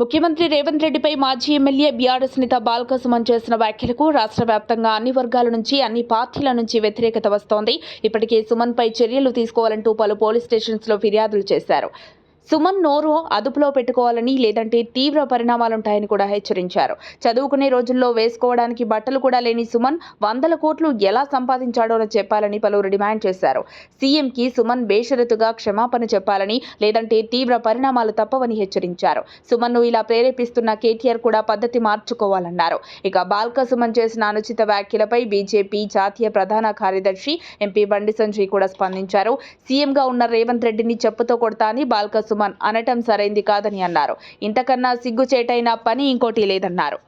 ముఖ్యమంత్రి రేవంత్ రెడ్డిపై మాజీ ఎమ్మెల్యే బీఆర్ఎస్ నేత బాల్క సుమన్ చేసిన వ్యాఖ్యలకు రాష్ట్ర వ్యాప్తంగా అన్ని వర్గాల నుంచి అన్ని పార్టీల నుంచి వ్యతిరేకత వస్తోంది. ఇప్పటికే సుమన్ పై చర్యలు తీసుకోవాలంటూ పలు పోలీస్ స్టేషన్స్లో ఫిర్యాదులు చేశారు. సుమన్ నోరు అదుపులో పెట్టుకోవాలని లేదంటే తీవ్ర పరిణామాలుంటాయని కూడా హెచ్చరించారు. చదువుకునే రోజుల్లో వేసుకోవడానికి బట్టలు కూడా లేని సుమన్ వందల కోట్లు ఎలా సంపాదించాడో చెప్పాలని పలువురు డిమాండ్ చేశారు. సీఎంకి సుమన్ బేషరతుగా క్షమాపణ చెప్పాలని లేదంటే తీవ్ర పరిణామాలు తప్పవని హెచ్చరించారు. సుమన్ను ఇలా ప్రేరేపిస్తున్న కేటీఆర్ కూడా పద్ధతి మార్చుకోవాలన్నారు. ఇక బాల్క సుమన్ చేసిన అనుచిత వ్యాఖ్యలపై బీజేపీ జాతీయ ప్రధాన కార్యదర్శి ఎంపీ బండి సంజయ్ కూడా స్పందించారు. సీఎంగా ఉన్న రేవంత్ రెడ్డిని చెప్పుతో కొడతా అని బాల్క సుమన్ అనటం సరైంది కాదని అన్నారు. ఇంతకన్నా సిగ్గుచేటైన పని ఇంకోటి లేదన్నారు.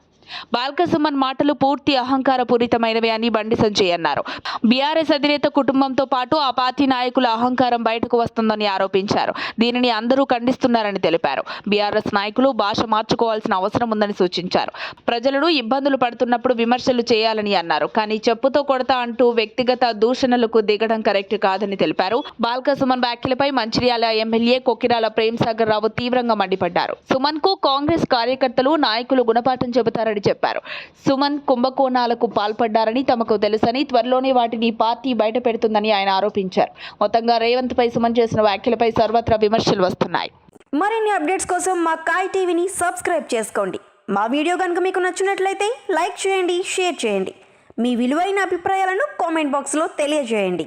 బాల్కసుమన్ మాటలు పూర్తి అహంకారపూరితమైనవి అని బండి సంజయ్ అన్నారు. బీఆర్ఎస్ అధినేత కుటుంబంతో పాటు ఆ పార్టీ నాయకుల అహంకారం బయటకు వస్తుందని ఆరోపించారు. దీనిని అందరూ ఖండిస్తున్నారని తెలిపారు. బీఆర్ఎస్ నాయకులు భాష మార్చుకోవాల్సిన అవసరం ఉందని సూచించారు. ప్రజలను ఇబ్బందులు పడుతున్నప్పుడు విమర్శలు చేయాలని అన్నారు. కానీ చెప్పుతో కొడతా అంటూ వ్యక్తిగత దూషణలకు దిగడం కరెక్ట్ కాదని తెలిపారు. బాల్క సుమన్ వ్యాఖ్యలపై మంచిర్యాల ఎమ్మెల్యే కొకిరాల ప్రేమ్ సాగర్ రావు తీవ్రంగా మండిపడ్డారు. సుమన్కు కాంగ్రెస్ కార్యకర్తలు నాయకులు గుణపాఠం చెబుతారని చెప్పారు. సుమన్ కుంభకోణాలకు పాల్పడ్డారని తమకు తెలుసని త్వరలోనే వాటిని పార్టీ బయట పెడుతుందని ఆయన ఆరోపించారు. మొత్తంగా రేవంత్ పై సుమన్ చేసిన వ్యాఖ్యలపై సర్వత్రా విమర్శలు వస్తున్నాయి. మరిన్ని అప్డేట్స్ కోసం మా కాయ్ టీవీని సబ్స్క్రైబ్ చేసుకోండి. మా వీడియో కనుక మీకు నచ్చినట్లయితే లైక్ చేయండి షేర్ చేయండి. మీ విలువైన అభిప్రాయాలను కామెంట్ బాక్స్లో తెలియజేయండి.